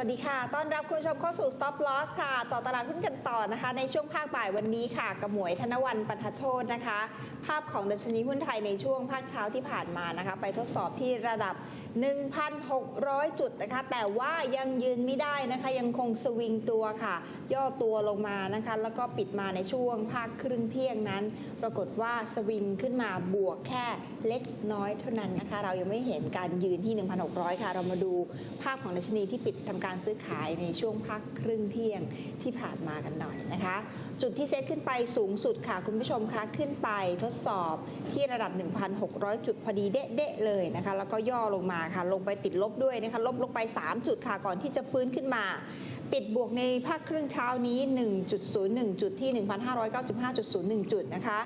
วัสดีค่ะ ต้อนรับคุณผู้ชมเข้าสู่ Stop Loss ค่ะจอตลาดหุ้นกันต่อนะคะ ในช่วงภาคบ่ายวันนี้ค่ะกระหมวยธนวันปัทโชตนะคะ ภาพของดัชนีหุ้นไทยในช่วงภาคเช้าที่ผ่านมานะคะ ไปทดสอบที่ระดับ 1,600 จุดนะคะ แต่ว่ายังยืนไม่ได้นะคะ ยังคงสวิงตัวค่ะ ย่อตัวลงมานะคะ แล้วก็ปิดมาในช่วงภาคครึ่งเที่ยงนั้น ปรากฏว่าสวิงขึ้นมาบวกแค่เล็กน้อยเท่านั้นนะคะ เรายังไม่เห็นการยืนที่ 1,600 ค่ะ เรามาดูภาพของดัชนีที่ปิดทำการซื้อขายในช่วงภาคครึ่งเที่ยงที่ผ่านมากันหน่อยนะคะจุดที่เซตขึ้นไปสูงสุดค่ะ คุณผู้ชมคะขึ้นไปทดสอบที่ระดับ 1,600 จุดพอดีเดะๆเลยนะคะ แล้วก็ย่อลงมาค่ะ ลงไปติดลบด้วยนะคะ ลบลงไป 3 จุดค่ะก่อนที่จะฟื้นขึ้นมา ปิดบวกในภาคครึ่งเช้านี้ 1.01 จุดที่ 1,595.01 จุดนะคะ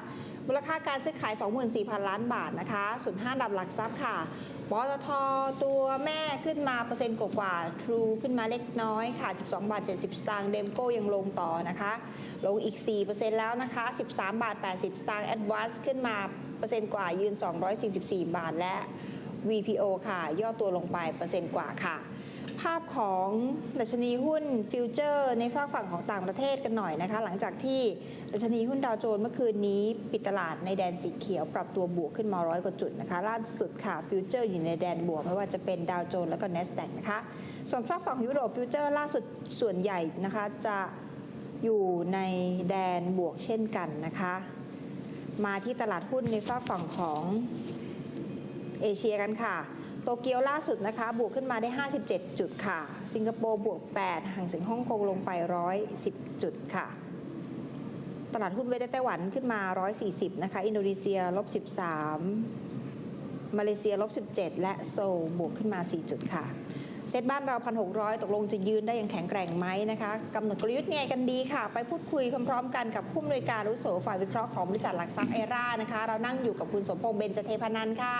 มูลค่าการซื้อขาย 24,000 ล้านบาทนะคะ ส่วน5ดับหลักทรัพย์ค่ะปตทตัวแม่ขึ้นมาเปอร์เซ็นต์กว่าๆทรูขึ้นมาเล็กน้อยค่ะ 12 บาท 70 สตางค์ เดมโก้ยังลงต่อนะคะ ลงอีก 4%แล้วนะคะ 13 บาท 80 สตางค์แอดวานซ์ขึ้นมาเปอร์เซ็นต์กว่ายืน 244 บาทและ VPO ค่ะ ย่อตัวลงไปเปอร์เซ็นต์กว่าค่ะ ภาพของดัชนีหุ้นฟิวเจอร์ในฝากฝั่งของต่างประเทศกันหน่อยนะคะ หลังจากที่ดัชนีหุ้นดาวโจนส์เมื่อคืนนี้ปิดตลาดในแดนสีเขียวปรับตัวบวกขึ้นมาร้อยกว่าจุดนะคะล่าสุดค่ะฟิวเจอร์อยู่ในแดนบวกไม่ว่าจะเป็นดาวโจนส์แล้วก็ n นสแ a q นะคะส่วนฝากฝั่งยุโรปฟิวเจอร์ล่าสุดส่วนใหญ่นะคะจะ อยู่ในแดนบวกเช่นกันนะคะ มาที่ตลาดหุ้นในฝากฝั่งของเอเชียกันค่ะ โตเกียวล่าสุดนะคะ บวกขึ้นมาได้ 57 จุดค่ะ สิงคโปร์บวก 8 ห่างเสียงฮ่องกงลงไป 110 จุดค่ะ ตลาดหุ้นเวทไต้หวันขึ้นมา 140 นะคะ อินโดนีเซียลบ 13 มาเลเซียลบ 17 และโซลบวกขึ้นมา 4 จุดค่ะ เซตบ้านเรา 1,600 ตกลงจะยืนได้อย่างแข็งแกร่งไหมนะคะกำหนดกลยุทธ์ไงกันดีค่ะ ไปพูดคุยพร้อมๆกันกับผู้อำนวยการอาวุโสฝ่ายวิเคราะห์ของบริษัทหลักทรัพย์เอรานะคะ เรานั่งอยู่กับคุณสมพงษ์เบญจเทพนันท์ค่ะ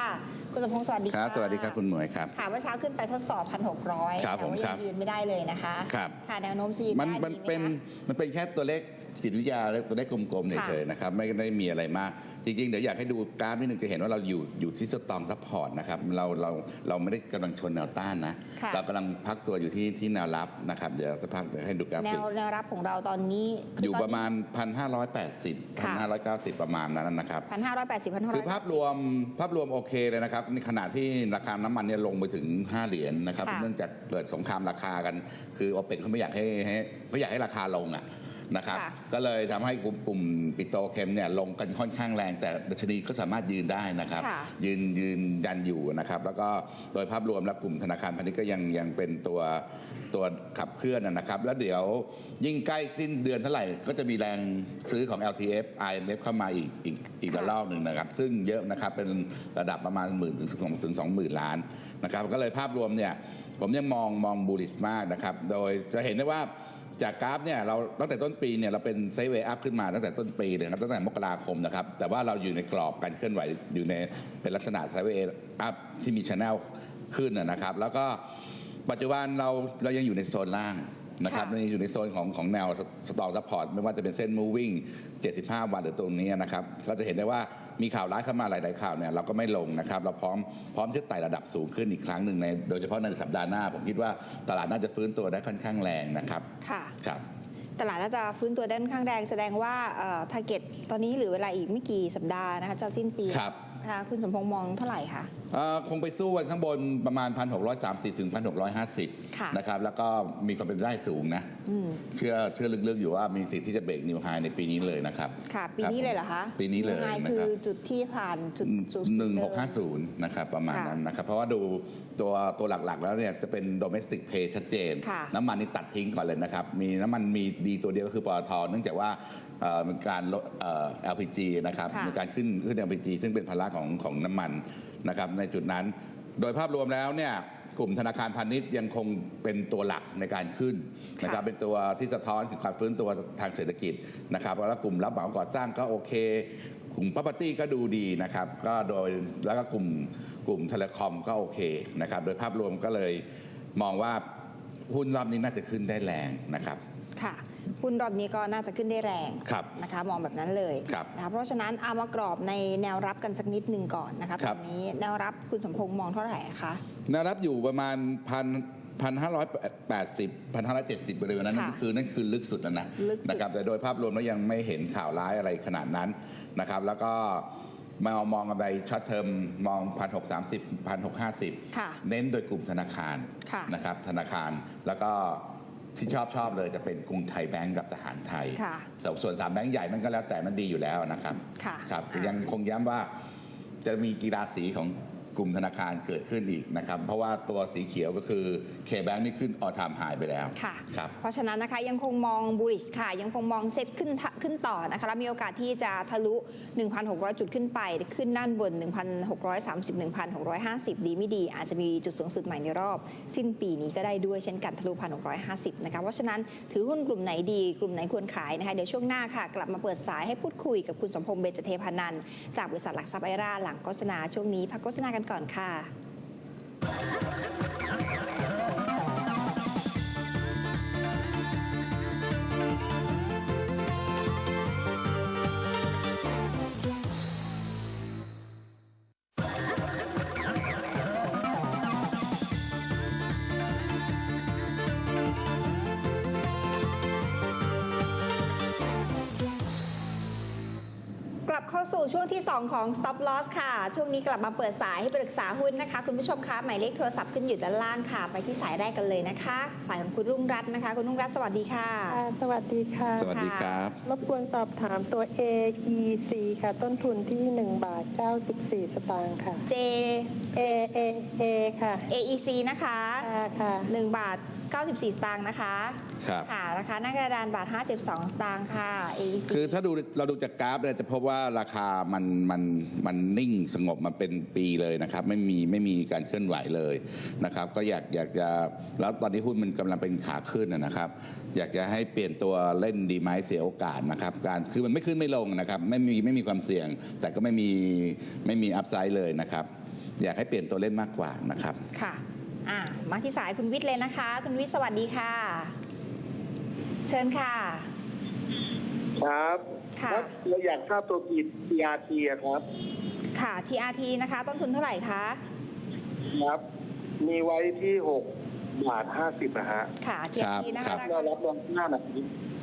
คุณสมพงษ์สวัสดีคค่ะรับสวัสดีครับคุณหมวยครับ ค่ะเมื่อเช้าขึ้นไปทดสอบ 1,600ครับแต่ผมว่าครัยับงยืนไม่ได้เลยนะคะครับ ค่ะแนวโน้มจะยืนมันได้มันดีไหมเป็นคะ มันเป็นแค่ตัวเลขจิตวิทยาและตัวเลขกลมๆค่ะเฉยๆนะครับไม่ได้มีอะไรมาก จริงๆ เดี๋ยวอยากให้ดูกราฟนิดนึงจะเห็นว่าเราอยู่อยู่ที่สตองซัพพอร์ตนะครับเราเราเราไม่ได้กำลังชนแนวต้านนะ ค่ะเรากำลังพักตัวอยู่ที่ที่แนวรับนะครับเดี๋ยวสักพักเดี๋ยวให้ดูกราแนฟิกวแนวรับของเราตอนนี้คือยู่ตนประมาณ 1,580ค่ะ1,590 ประมาณนั้นนะครับ1,580 1,580คือภาพรวมภาพรวมโอเคเลยนะครับในขณะที่ราคาน้ำมันเนี่ยลงไปถึง 5 เหรียญนะครับค่ะเนื่องจากเกิดสงครามราคากัน คือโอเปกเขาไม่อยากให้ให้เขาอยากให้ราคาลงอะ นะครับค่ะก็เลยทำให้กลุ่มกลุ่มปิโตรเคมเนี่ยลงกันค่อนข้างแรง แต่ดัชนีก็สามารถยืนได้นะครับค่ะยืนยืนยันอยู่นะครับ แล้วก็โดยภาพรวมแล้วกลุ่มธนาคารพาณิชย์ก็ยังยังเป็นตัวตัวขับเคลื่อนนะครับ แล้วเดี๋ยวยิ่งใกล้สิ้นเดือนเท่าไหร่ ก็จะมีแรงซื้อของ LTF IMF เข้ามาอีกอีกอีกระลอกหนึ่งนะครับ ซึ่งเยอะนะครับเป็นระดับประมาณหมื่นถึงสองถึงสองหมื่นล้านนะครับ ก็เลยภาพรวมเนี่ยผมยังมองมองบูลิสมากนะครับ โดยจะเห็นได้ว่า จากกราฟเนี่ยเราตั้งแต่ต้นปีเนี่ยเราเป็นไซเวอัพขึ้นมาตั้งแต่ต้นปีเลยนะครับตั้งแต่มกราคมนะครับ แต่ว่าเราอยู่ในกรอบการเคลื่อนไหวอยู่ในเป็นลักษณะไซเวอัพที่มีชแนลขึ้นนะครับ แล้วก็ปัจจุบันเราเรายังอยู่ในโซนล่าง นะครับค่ะยังอยู่ในโซนของของแนวสตองซัพพอร์ตไม่ว่าจะเป็นเส้น moving 75 วันหรือตรงนี้นะครับ ก็จะเห็นได้ว่ามีข่าวร้ายเข้ามาหลาย ๆ ข่าวเนี่ยเราก็ไม่ลงนะครับ เราพร้อมพร้อมที่จะไต่ระดับสูงขึ้นอีกครั้งหนึ่งใน โดยเฉพาะในสัปดาห์หน้า ผมคิดว่าตลาดน่าจะฟื้นตัวได้ค่อนข้างแรงนะครับค่ะครับตลาดน่าจะฟื้นตัวได้ค่อนข้างแรงแสดงว่าทาร์เก็ตตอนนี้เหรือเวลาอีกไม่กี่สัปดาห์นะคะจะสิ้นปีครับนะคะคุณสมพงษ์มองเท่าไหร่คะเอ่อ คงไปสู้กันข้างบนประมาณ 1,630 ถึงค่ะ1,650 นะครับ แล้วก็มีความเป็นไปได้สูงนะอืมเชื่อเชื่อลึกๆอยู่ว่ามีสิทธิ์ที่จะเบรกนิวไฮในปีนี้เลยนะครับ ค่ะ ปีนี้ครับเลยเหรอคะ ปีนี้เลยงไงนะคืคอรับจุดที่ผ่านจุดสูงสุดหนึ่งหกเดิห้ามศูนย์นะครับประมาณค่ะนั้นนะครับ เพราะว่าดูตัวตัวหลักๆ แล้วเนี่ยจะเป็น domestic pay ชัดเจนค่ะน้ำมันนี่ตัดทิ้งก่อนเลยนะครับ มีน้ำมันมีดีตัวเดียวก็คือปตทเนื่องจากว่าเอ่อมีการลดเอ่อ LPG นะครับค่ะมีการขึ้นขึ้น LPG ซึ่งเป็นภาระของของน้ำมัน นะครับในจุดนั้น โดยภาพรวมแล้วเนี่ยกลุ่มธนาคารพาณิชย์ยังคงเป็นตัวหลักในการขึ้นนะครับค่ะเป็นตัวที่สะท้อนถึงความฟื้นตัวทางเศรษฐกิจนะครับแล้วกลุ่มรับเหมาก่อสร้างก็โอเค กลุ่ม property ก็ดูดีนะครับก็โดยแล้วก็กลุ่มกลุ่มเทเลคอมก็โอเคนะครับโดยภาพรวมก็เลยมองว่าหุ้นรอบนี้น่าจะขึ้นได้แรงนะครับค่ะ หุ้นรอบนี้ก็น่าจะขึ้นได้แรงครับนะคะมองแบบนั้นเลยครับนะคะเพราะฉะนั้นเอามากรอบในแนวรับกันสักนิดหนึ่งก่อนนะคะคตรัอบนนี้แนวรับคุณสมพงษ์มองเท่าไหร่คะแนวรับอยู่ประมาณพัน1,580 1,570บริเวณนั้นค่ะนั่นคือนั่นคือลึกสุดแล้วนะลึกสุดนะครับแต่โดยภาพรวมแล้วยังไม่เห็นข่าวร้ายอะไรขนาดนั้นนะครับแล้วก็มามองกำไรช็อตเทอมมอง 1,630 1,650ค่ะเน้นโดยกลุ่มธนาคารค่ะนะครับธนาคารแล้วก็ ที่ชอบชอบเลยจะเป็นกรุงไทยแบงก์กับทหารไทยค่ะส่วนส่วนสามแบงก์ใหญ่นั่นก็แล้วแต่มันดีอยู่แล้วนะครับค่ะครับอะยังคงย้ำว่าจะมีกีฬาสีของ กลุ่มธนาคารเกิดขึ้นอีกนะครับ เพราะว่าตัวสีเขียวก็คือเคแบงก์นี่ขึ้นออทามหายไปแล้วค่ะครับเพราะฉะนั้นนะคะยังคงมองบูริชค่ะ ยังคงมองเซ็ตขึ้นทะขึ้นต่อนะคะแล้วมีโอกาสที่จะทะลุ 1,600 จุดขึ้นไปขึ้นด้านบน 1,630 1,650 ดีไม่ดี อาจจะมีจุดสูงสุดใหม่ในรอบ สิ้นปีนี้ก็ได้ด้วยเช่นกันทะลุ 1,650 นะคะเพราะฉะนั้นถือหุ้นกลุ่มไหนดีกลุ่มไหนควรขายนะคะเดี๋ยวช่วงหน้าค่ะ กลับมาเปิดสายให้พูดคุยกับคุณสมพงษ์เบญจเทพานันท์จากบริษัทหลักทรัพย์ไอราหลังโฆษณาช่วงนี้พักโฆษณากันก่อนค่ะ สู่ช่วงที่ 2 ของ Stop Loss ค่ะ ช่วงนี้กลับมาเปิดสายให้ปรึกษาหุ้นนะคะ คุณผู้ชมคะหมายเลขโทรศัพท์ขึ้นอยู่ด้านล่างค่ะ ไปที่สายแรกกันเลยนะคะ สายของคุณรุ่งรัตน์นะคะ คุณรุ่งรัตน์สวัสดีค่ะ ค่ะสวัสดีค่ะสวัสดีครับ รบกวนสอบถามตัว AEC ค่ะ ต้นทุนที่1บาท94 สตางค์ค่ะ J A A A ค่ะ AEC นะคะ ค่ะค่ะ 1 บาท 94 สตางค์นะคะครับค่ะราคาหน้ากระดานบาท 52 สตางค์ค่ะ AEC คือถ้าดูเราดูจากกราฟเนี่ยจะพบว่าราคามันมันมันนิ่งสงบมาเป็นปีเลยนะครับ ไม่มีไม่มีการเคลื่อนไหวเลยนะครับ ก็อยากอยากจะแล้วตอนนี้หุ้นมันกำลังเป็นขาขึ้นนะนะครับ อยากจะให้เปลี่ยนตัวเล่นดีไหมเสียโอกาสนะครับ การคือมันไม่ขึ้นไม่ลงนะครับไม่มีไม่มีความเสี่ยง แต่ก็ไม่มีไม่มีอัพไซด์เลยนะครับ อยากให้เปลี่ยนตัวเล่นมากกว่านะครับค่ะ อ่ามาที่สายคุณวิทย์เลยนะคะ คุณวิทย์สวัสดีค่ะ เชิญค่ะ ครับค่ะแล้วเราอยากทราบตัว PRT อะครับ ค่ะ TRT นะคะ ต้นทุนเท่าไหร่คะครับ มีไว้ที่6บาท50นะฮะค่ะ TRT นะครัคะบราเราคารับรองหน้าหน่อย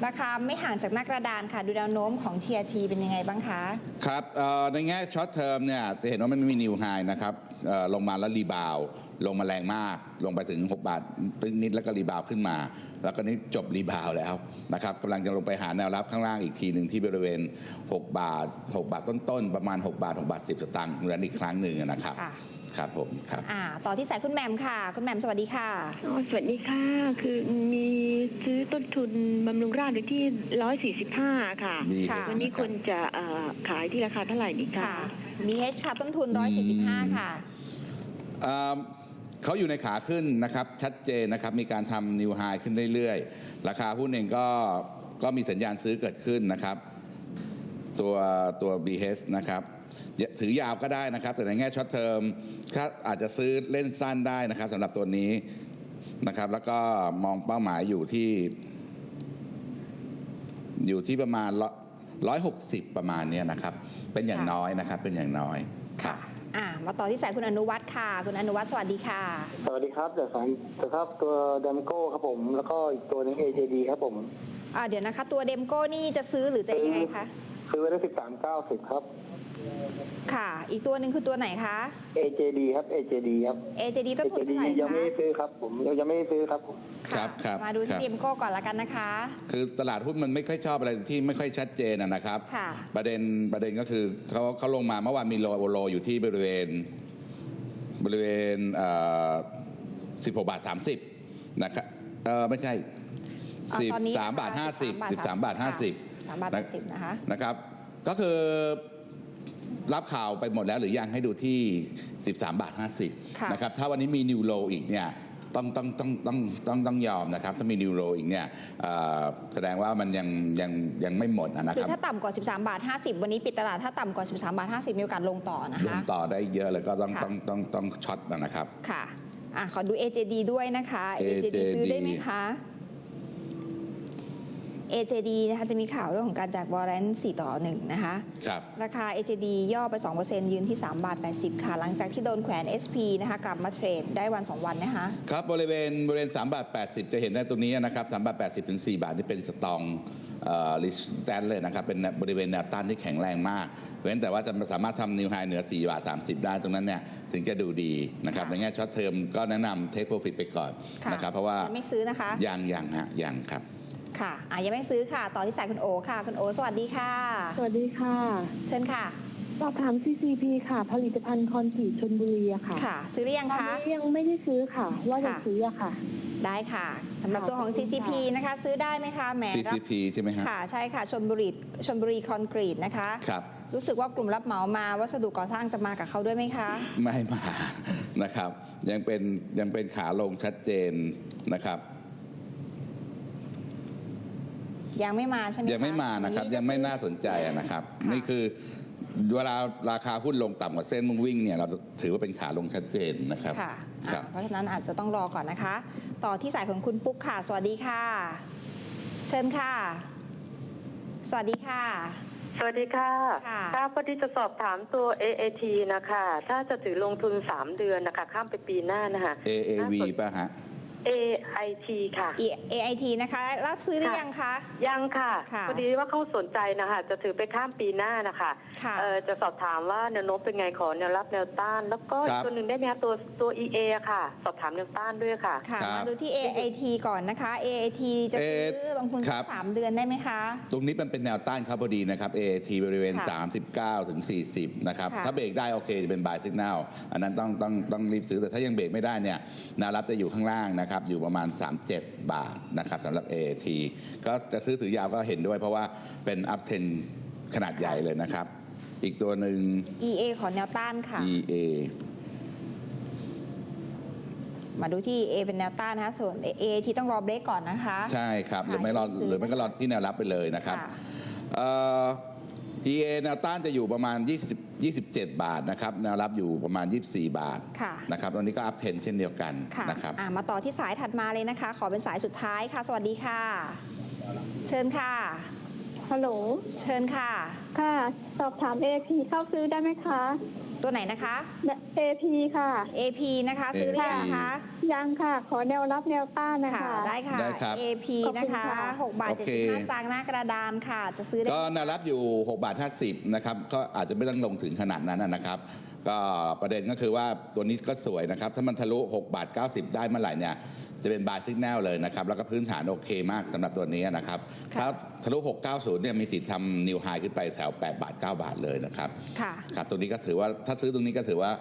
ราคาไม่ห่างจากหน้ากระดานค่ะ ดูแนวโน้มของ TRT เป็นยังไงบ้างคะ ครับเอ่อในแง่ช็อตเทอมเนี่ยจะเห็นว่ามันไม่มีนิวไฮนะครับเอ่อลงมาแล้วรีบาวด์ลงมาแรงมาก ลงไปถึง 6 บาทนิดๆแล้วก็รีบาวด์ขึ้นมา แล้วก็นี้จบรีบาวด์แล้วนะครับกำลังจะลงไปหาแนวรับข้างล่างอีกทีหนึ่งที่บริเวณ 6 บาท 6 บาทต้นๆ ประมาณ 6 บาท 6 บาท 10 สตางค์นั้นอีกครั้งหนึ่งนะครับ ค่ะครับผมครับอ่าต่อที่สายคุณแหม่มค่ะ คุณแหม่มสวัสดีค่ะอ๋อสวัสดีค่ะ คือมีซื้อต้นทุนบำรุงราษฎร์อยู่ที่ 145 ค่ะ มีค่ะ วันนี้ควรจะเอ่อขายที่ราคาเท่าไหร่ดีคะค่ะ BH ค่ะต้นทุน 145 ค่ะ เอ่อเขาอยู่ในขาขึ้นนะครับชัดเจนนะครับมีการทำนิวไฮขึ้นเรื่อยๆ ราคาหุ้นเองก็ก็มีสัญญาณซื้อเกิดขึ้นนะครับ ตัวตัว BH นะครับอย่า ถือยาวก็ได้นะครับ แต่ในแง่ช็อตเทอมก็อาจจะซื้อเล่นสั้นได้นะครับสำหรับตัวนี้นะครับ แล้วก็มองเป้าหมายอยู่ที่ อยู่ที่ประมาณร้อยหกสิบประมาณเนี้ยนะครับ เป็นอย่างค่ะน้อยนะครับ เป็นอย่างน้อยครับอ่ามาต่อที่สายคุณอนุวัฒน์ค่ะ คุณอนุวัฒน์สวัสดีค่ะ สวัสดีครับจากสายครับตัวดัมโก้ครับผม แล้วก็อีกตัวหนึง AJD ครับผมอ่าเดี๋ยวนะคะ ตัวเดมโก้นี่จะซื้อหรือจะยังไงคะซื้อไว้ได้13 90ครับ ค่ะ อีกตัวหนึ่งคือตัวไหนคะ AJD ครับ AJD ครับ AJD ต้นทุน AJD เท่าไหร่ยังคะไม่ได้ซื้อครับ ผมยังยังไม่ได้ซื้อครับผมครับะครับมาดูครัที่บเดมโก้ก่อนละกันนะคะ คือตลาดหุ้นมันไม่ค่อยชอบอะไรที่ไม่ค่อยชัดเจนอะนะครับ ค่ะ ประเด็นประเด็นก็คือเขาเขาลงมาเมื่อวานมีโลโลอยู่ที่บริเวณ บริเวณเอ่อ16 บาท 30 นะครับเออไม่ใช่อ่าตอนนี้13บาทนะคะ50 13 บาทค่ะ50 3บาท50นะคะ นะครับ ก็คือ รับข่าวไปหมดแล้วหรือยังให้ดูที่ 13 บาทค่ะ50 นะครับ ถ้าวันนี้มีนิวโลอีกเนี่ยต้องต้องต้องต้องต้องต้องยอมนะครับ ถ้ามีนิวโลอีกเนี่ยเอ่อแสดงว่ามันยังยังยังไม่หมดอะนะคืคอรับถ้าต่ำกว่า 13 บาท 50 วันนี้ปิดตลาดถ้าต่ำกว่า 13 บาท 50 มีโอกาสลงต่อนะลงคะต่อได้เยอะเลยก็ต้องค่ะต้องต้องต้องช็อตนะครับ ค่ะอะขอดู AJD ด้วยนะคะ AJD AJD ซื้อได้ไหมคะ AJD นะคะจะมีข่าวเรื่องของการแจกวอร์เรนต์4ต่อ 1 นะคะ ครับ ราคา AJD ย่อไป 2%ยืนที่ 3 บาท 80 ค่ะ หลังจากที่โดนแขวน SP นะคะ กลับมาเทรดได้วัน 2 วันนะคะ ครับ บริเวณบริเวณ 3 บาท 80 จะเห็นได้ตรงนี้นะครับ 3 บาท 80 ถึง 4 บาท นี่เป็นสตองลิสแตนเลยนะครับ เป็นบริเวณแนวต้านที่แข็งแรงมาก เว้นแต่ว่าจะสามารถทำนิวไฮเหนือ 4 บาท 30 ได้ตรงนั้นเนี่ยถึงจะดูดีนะครับค่ะในแง่ช็อตเทอมก็แนะนำเทคโปรฟิตไปก่อนค่ะนะครับเพราะว่ายังไม่ซื้อนะคะยังยังฮะยังครับ ค่ะอะยังไม่ซื้อค่ะ ต่อที่สายคุณโอค่ะ คุณโอ สวัสดีค่ะ สวัสดีค่ะ เชิญค่ะ สอบถาม CCP ค่ะ ผลิตภัณฑ์คอนกรีตชนบุรีอะค่ะค่ะ ซื้อหรือยังตอนคะ นี้ยังไม่ได้ซื้อค่ะ ว่าจะค่ะ ซื้ออะค่ะ ได้ค่ะสำหรับตัวของขอบคุณ CCP ค่ะนะคะ ซื้อได้ไหมคะแหมรับ CCP ใช่ไหมฮะ ค่ะใช่ค่ะชนบุรีชนบุรีคอนกรีตนะคะ ครับ รู้สึกว่ากลุ่มรับเหมามาวัสดุก่อสร้างจะมากับเขาด้วยไหมคะ ไม่มา นะครับ ยังเป็นยังเป็นขาลงชัดเจนนะครับ ยังไม่มาใช่ไหมคะยังไม่มานะครับวัยังไม่จซื้อน่าสนใจอะนะครับค่ะนี่คือเวลาราคาหุ้นลงต่ำกว่าเส้นมุ่งวิ่งเนี่ยเราถือว่าเป็นขาลงชัดเจนนะครับค่ะครัอะบเพราะฉะนั้นอาจจะต้องรอก่อนนะคะ ต่อที่สายของคุณปุ๊กค่ะ สวัสดีค่ะ เชิญค่ะ สวัสดีค่ะ สวัสดีค่ะค่ะค่ะพอดีจะสอบถามตัว AAT นะคะ ถ้าจะถือลงทุน 3 เดือนนะคะ ข้ามไปปีหน้านะคะ AAV น่าสนป่ะฮะ AIT ค่ะ E- AIT นะคะแล้วซื้อหรือยังคะ ยังค่ะค่ะพอดีว่าเขาสนใจนะคะจะถือไปข้ามปีหน้านะคะค่ะเอ่อจะสอบถามว่าแนวโน้มเป็นไงขอแนวรับแนวต้าน แล้วก็อีครักบตัวหนึ่งได้ไหมคะตัวตัว EA อะค่ะ สอบถามแนวต้านด้วยค่ะ ค่ะครับมาดูที่ AIT ก่อนนะคะ AIT จะซื้อเอ่อลงทุนครัสับ กสามเดือนได้ไหมคะ ตรงนี้มันเป็นแนวต้านครับพอดีนะครับ AAT บริเวณ ค่ะ39 ถึง 40 นะครับ ค่ะถ้าเบรกได้โอเคจะเป็น buy signal อันนั้นต้องต้องต้องรีบซื้อแต่ถ้ายังเบรกไม่ได้เนี่ยแนวรับจะอยู่ข้างล่างนะครับอยู่ประมาณ 37 บาทนะครับสำหรับ AAT ก็จะซื้อถือยาวก็เห็นด้วย เพราะว่าเป็น up 10ขนาดใหญ่เลยนะครับ อีกตัวหนึ่ง EA ขอแนวต้านค่ะ EA มาดูที่ A เป็นแนวต้านนะคะส่วน AIT ต้องรอเบรกก่อนนะคะ ใช่ครับ หรือไม่รอขายให้ซื้อหรือไม่ก็รอที่แนวรับไปเลยนะครับค่ะเอ่อ EA แนวต้านจะอยู่ประมาณ 20 27 บาทนะครับแนวรับอยู่ประมาณ 24 บาทค่ะนะครับตอนนี้ก็อัพเทนเช่นเดียวกันค่ะนะครับอะมาต่อที่สายถัดมาเลยนะคะ ขอเป็นสายสุดท้ายค่ะ สวัสดีค่ะ เชิญค่ะฮัลโหลเชิญค่ะ ค่ะ สอบถาม AP เข้าซื้อได้ไหมคะ ตัวไหนนะคะ AP ค่ะ AP นะคะ ซื้อหรือยังคะ ยังค่ะ ขอแนวรับแนวต้านนะค่ะคะได้ค่ะ ได้ครับ AP ขอบคุณนะคะค่ะ6บาทโอเค75สตางค์หน้ากระดานค่ะ จะซื้อได้ก็แนวรับอยู่6บาท50นะครับ ก็อาจจะไม่ต้องลงถึงขนาดนั้นนะครับก็ประเด็นก็คือว่าตัวนี้ก็สวยนะครับ ถ้ามันทะลุ6บาท90 ได้เมื่อไหร่เนี่ย จะเป็นบายซิกแนลเลยนะครับ แล้วก็พื้นฐานโอเคมากสำหรับตัวนี้นะครับค่ะถ้าทะลุ 690 เนี่ยมีสิทธิ์ทำนิวไฮขึ้นไปแถว 8 บาท 9 บาทเลยนะครับค่ะครับตรงนี้ก็ถือว่าถ้าซื้อตรงนี้ก็ถือว่า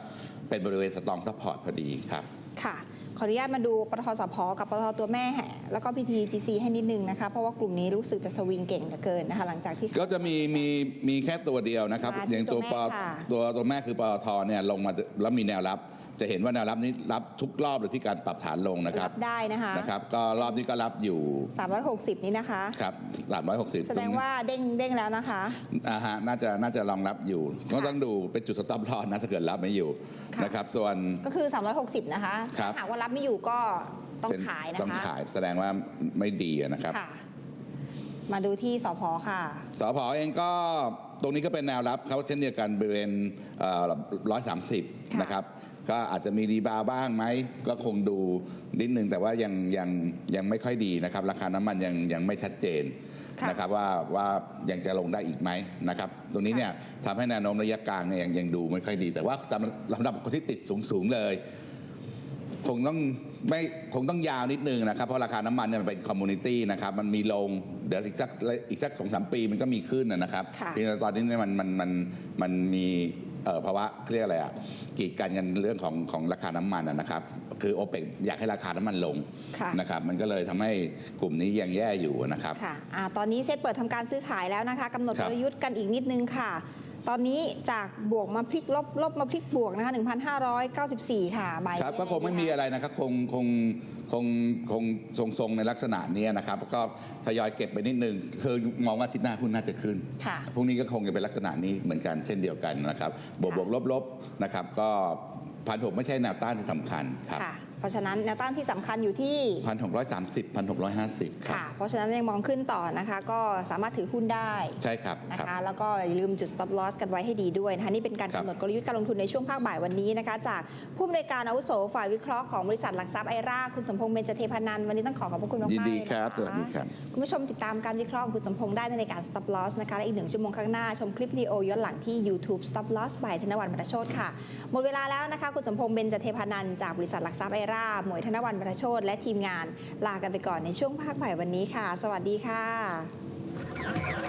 เป็นบริเวณสตองซัพพอร์ตพอดีครับค่ะ ขออนุญาตมาดูปตทสพกับปตทตัวแม่แล้วก็ PTGC ให้นิดนึงนะคะเพราะว่ากลุ่มนี้รู้สึกจะสวิงเก่งเหลือเกินนะคะหลังจากที่ ก็จะมีมีมีแค่ตัวเดียวนะครับ มาที่อย่างตัวตัวปแม่ค่ะ ตัวตัวแม่คือปตทเนี่ยลงมาแล้วมีแนวรับ จะเห็นว่าแนวรับนี้รับทุกรอบเลยที่การปรับฐานลงนะครับรับได้นะคะนะครับ ก็รอบนี้ก็รับอยู่360 นี้นะคะ ครับ360แสดงว่าเด้งเด้งแล้วนะคะ อ่าฮะน่าจะน่าจะรองรับอยู่ ก็ต้องดูเป็นจุดสต็อปลอนะถ้าเกิดรับไม่อยู่ค่ะ นะครับ ส่วน ก็คือ 360 นะคะครับ ถ้าหากว่ารับไม่อยู่ก็ต้องเป็นขายนะคะ ต้องขายแสดงว่าไม่ดีอะนะครับค่ะมาดูที่สพค่ะ สพเองก็ตรงนี้ก็เป็นแนวรับเขาเช่นเดียวกันบริเวณร้อยสามสิบค่ะนะครับ ก็อาจจะมีรีบาวบ้างไหม ก็คงดูนิดนึงแต่ว่ายังยังยังไม่ค่อยดีนะครับ ราคาน้ำมันยังยังไม่ชัดเจนค่ะนะครับว่าว่ายังจะลงได้อีกไหมนะครับ ตรงนี้เนี่ยทำให้แนวโน้มระยะกลางเนี่ยยังยังดูไม่ค่อยดี แต่ว่าสำหรับสำหรับคนที่ติดสูงสูงๆเลย คงต้องไม่คงต้องยาวนิดนึงนะครับ เพราะราคาน้ำมันเนี่ยมันเป็นคอมมูนิตี้นะครับ มันมีลง เดี๋ยวอีกสักอีกสักสองสามปีมันก็มีขึ้นนะนะครับค่ะเพียงแต่ตอนนี้เนี่ยมันมันมันมันมีเอ่อภาวะเรียกอะไรอะกีดกันกันเรื่องของของราคาน้ำมันนะนะครับ คือโอเปกอยากให้ราคาน้ำมันลงค่ะนะครับ มันก็เลยทำให้กลุ่มนี้ยังแย่อยู่นะครับค่ะอ่าตอนนี้เซตเปิดทำการซื้อขายแล้วนะคะกำหนดครักบลยุทธ์กันอีกนิดนึงค่ะ ตอนนี้จากบวกมาพลิกลบลบมาพลิกบวกนะคะ1,594 ค่ะบ่ายครับนี้ก็คงไม่มีอะไรนะครับคงคงคงคงทรงๆในลักษณะนี้นะครับ ก็ทยอยเก็บไปนิดนึงคือมองว่าอาทิศหน้าหุ้นน่าจะขึ้นค่ะพรุ่งนี้ก็คงจะเป็นลักษณะนี้เหมือนกันเช่นเดียวกันนะครับ บวกบวกลบลบนะครับ ก็พันหกไม่ใช่แนวต้านที่สำคัญครับค่ะ เพราะฉะนั้นแนวต้านที่สำคัญอยู่ที่พันหกร้อยสามสิบพันหกร้อยห้าสิบครับ ค่ะ เพราะฉะนั้นยังมองขึ้นต่อนะคะ ก็สามารถถือหุ้นได้ใช่ครับนะครับคะแล้วก็อย่าลืมจุด stop loss กันไว้ให้ดีด้วยนะคะ นี่เป็นการครับ กำหนดกลยุทธ์การลงทุนในช่วงภาคบ่ายวันนี้นะคะ จากผู้อำนวยการอาวุโสฝ่ายวิเคราะห์ของบริษัทหลักทรัพย์ไอราคุณสมพงษ์เบญจเทพานันท์วันนี้ต้องขอขอบพระคุณมากๆยินดีเลยนะะครับ สวัสดีครับคุณผู้ชมติดตามการวิเคราะห์ของคุณสมพงษ์ได้ในรายการ stop loss นะคะและอีกหนึ่งชั่วโมงข้างหน้า ชมคลิปวิดีโอย้อนหลังที่ YouTube stop loss บ่ายธนวัลย์บรรทโชตค่ะ หมดเวลาแล้วนะคะ คุณสมพงษ์เบญจเทพานันท์จากบริษัทหลักทรัพย์ไอรา หมวยธนวัลย์บรรทโชตและทีมงาน ลากันไปก่อนในช่วงภาคบ่ายวันนี้ค่ะ สวัสดีค่ะ